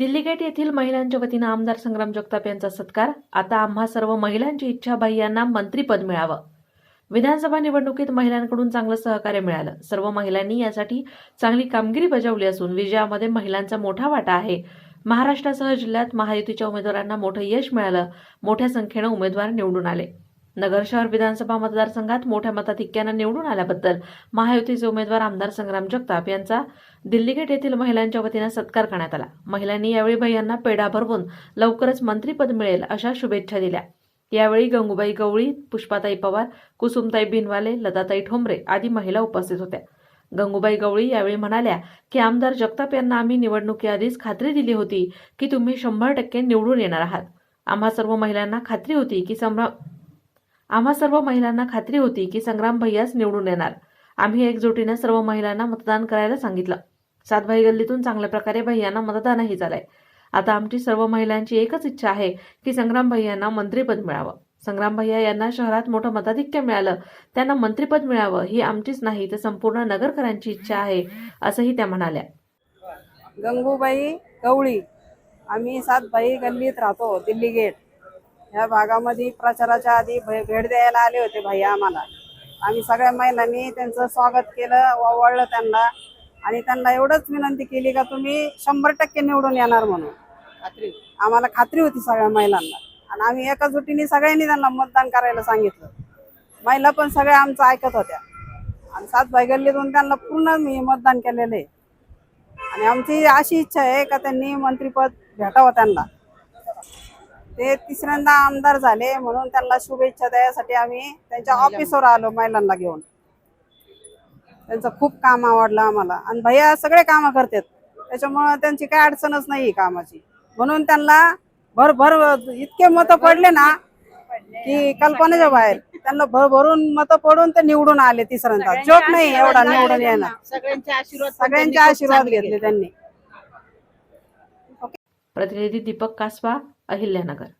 Delhi gate येथील महिलांच्या वतीनं आमदार संग्राम जगताप यांचा सत्कार. आता आम्हा सर्व महिलांची इच्छाबाई यांना मंत्रीपद मिळावं. विधानसभा निवडणुकीत महिलांकडून चांगलं सहकार्य मिळालं. सर्व महिलांनी यासाठी चांगली कामगिरी बजावली असून विजयामध्ये महिलांचा मोठा वाटा आहे. महाराष्ट्रासह जिल्ह्यात महायुतीच्या उमेदवारांना मोठं यश मिळालं. मोठ्या संख्येनं उमेदवार निवडून आले. नगर शहर विधानसभा मतदारसंघात मोठ्या मताधिक्यानं निवडून आल्याबद्दल महायुतीचे उमेदवार आमदार संग्राम जगताप यांचा दिल्ली गेट येथील महिलांच्या वतीनं सत्कार करण्यात आला. महिलांनी यावेळी भैयांना पेढा भरवून लवकरच मंत्रीपद मिळेल अशा शुभेच्छा दिल्या. यावेळी गंगूबाई गवळी पुष्पाताई पवार कुसुमताई बिनवाले लताताई ठोंबरे आदी महिला उपस्थित होत्या. गंगूबाई गवळी यावेळी म्हणाल्या की आमदार जगताप यांना आम्ही निवडणुकीआधीच खात्री दिली होती की तुम्ही शंभर टक्के निवडून येणार आहात. आम्हा सर्व महिलांना खात्री होती की सम्रा आम्हा सर्व महिलांना खात्री होती की संग्राम भैयाच निवडून येणार आम्ही एकजुटीनं सर्व महिलांना मतदान करायला सांगितलं. सातभाई गल्लीतून चांगल्या प्रकारे भैयांना मतदानही झालंय. आता आमची सर्व महिलांची एकच इच्छा आहे की संग्राम भैयांना मंत्रीपद मिळावं. संग्राम भैया यांना शहरात मोठं मताधिक्य मिळालं. त्यांना मंत्रीपद मिळावं ही आमचीच नाही तर संपूर्ण नगरकरांची इच्छा आहे असंही त्या म्हणाल्या. गंगूबाई गवळी आम्ही सातभाई गल्लीत राहतो दिल्ली गेट. या भागामध्ये प्रचाराच्या आधी भे- भेट द्यायला आले होते भैया आम्हाला. आम्ही सगळ्या महिलांनी त्यांचं स्वागत केलं ओवाळलं त्यांना. आणि त्यांना एवढंच विनंती केली का तुम्ही शंभर टक्के निवडून येणार म्हणून. आम्हाला खात्री होती सगळ्या महिलांना. आणि आम्ही एकजुटीने सगळ्यांनी त्यांना मतदान करायला सांगितलं. महिला पण सगळ्या आमचं ऐकत होत्या. आणि सातबाई गल्लीतून त्यांना पूर्ण मी मतदान केलेलं आहे. आणि आमची अशी इच्छा आहे का त्यांनी मंत्रीपद भेटावं त्यांना. ते तिसऱ्यांदा आमदार झाले म्हणून त्यांना शुभेच्छा द्यायसाठी आम्ही त्यांच्या ऑफिसवर आलो महिलांना घेऊन. त्यांचं खूप काम आवडलं आम्हाला. आणि भैया सगळे कामं करतात. त्याच्यामुळं त्यांची काय अडचणच नाही कामाची. म्हणून त्यांना भर भर इतके मतं पडले ना की कल्पनेच्या बाहेर. त्यांना भर भरून मतं पडून ते निवडून आले तिसऱ्यांदा. जोक नाही एवढा निवडून येणार. सगळ्यांचे आशीर्वाद सगळ्यांचे आशीर्वाद घेतले. त्यांनी. प्रतिनिधी दीपक कासवा अहिल्यानगर.